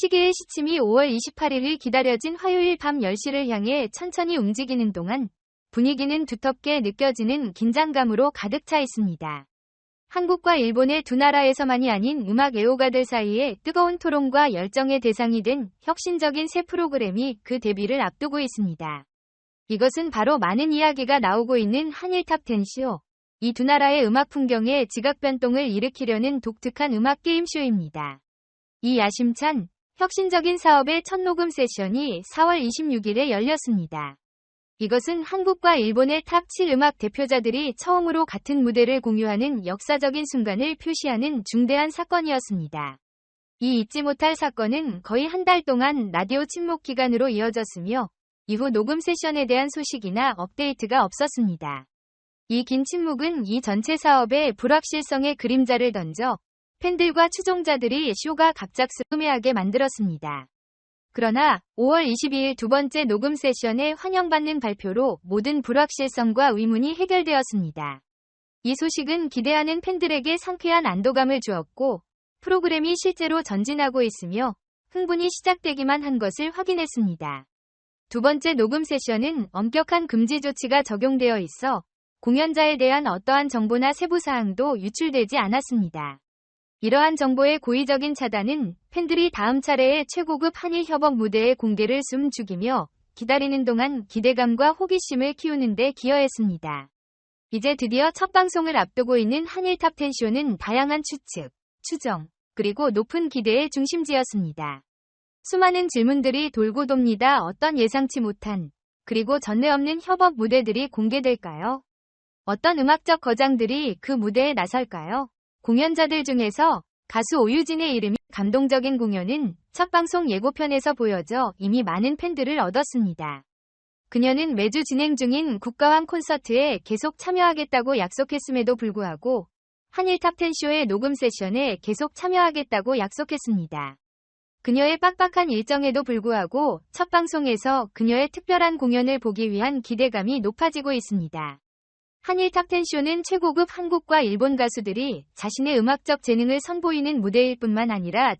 시계의 시침이 5월 28일을 기다려진 화요일 밤 10시를 향해 천천히 움직이는 동안 분위기는 두텁게 느껴지는 긴장감으로 가득 차 있습니다. 한국과 일본의 두 나라에서만이 아닌 음악 애호가들 사이에 뜨거운 토론과 열정의 대상이 된 혁신적인 새 프로그램이 그 데뷔를 앞두고 있습니다. 이것은 바로 많은 이야기가 나오고 있는 한일 탑10쇼. 이 두 나라의 음악 풍경에 지각 변동을 일으키려는 독특한 음악 게임쇼입니다. 이 야심찬, 혁신적인 사업의 첫 녹음 세션이 4월 26일에 열렸습니다. 이것은 한국과 일본의 탑7 음악 대표자들이 처음으로 같은 무대를 공유하는 역사적인 순간을 표시하는 중대한 사건이었습니다. 이 잊지 못할 사건은 거의 한 달 동안 라디오 침묵 기간으로 이어졌으며 이후 녹음 세션에 대한 소식이나 업데이트가 없었습니다. 이 긴 침묵은 이 전체 사업의 불확실성의 그림자를 던져 팬들과 추종자들이 쇼가 갑작스레하게 만들었습니다. 그러나 5월 22일 두 번째 녹음 세션에 환영받는 발표로 모든 불확실성과 의문이 해결되었습니다. 이 소식은 기대하는 팬들에게 상쾌한 안도감을 주었고 프로그램이 실제로 전진하고 있으며 흥분이 시작되기만 한 것을 확인했습니다. 두 번째 녹음 세션은 엄격한 금지 조치가 적용되어 있어 공연자에 대한 어떠한 정보나 세부 사항도 유출되지 않았습니다. 이러한 정보의 고의적인 차단은 팬들이 다음 차례의 최고급 한일 협업 무대의 공개를 숨죽이며 기다리는 동안 기대감과 호기심을 키우는 데 기여했습니다. 이제 드디어 첫 방송을 앞두고 있는 한일 탑10쇼는 다양한 추측, 추정, 그리고 높은 기대의 중심지였습니다. 수많은 질문들이 돌고 돕니다. 어떤 예상치 못한, 그리고 전례 없는 협업 무대들이 공개될까요? 어떤 음악적 거장들이 그 무대에 나설까요? 공연자들 중에서 가수 오유진의 이름이 감동적인 공연은 첫 방송 예고편에서 보여져 이미 많은 팬들을 얻었습니다. 그녀는 매주 진행 중인 국가왕 콘서트에 계속 참여하겠다고 약속했음에도 불구하고 한일 탑10쇼의 녹음 세션에 계속 참여하겠다고 약속했습니다. 그녀의 빡빡한 일정에도 불구하고 첫 방송에서 그녀의 특별한 공연을 보기 위한 기대감이 높아지고 있습니다. 한일 탑10쇼는 최고급 한국과 일본 가수들이 자신의 음악적 재능을 선보이는 무대일 뿐만 아니라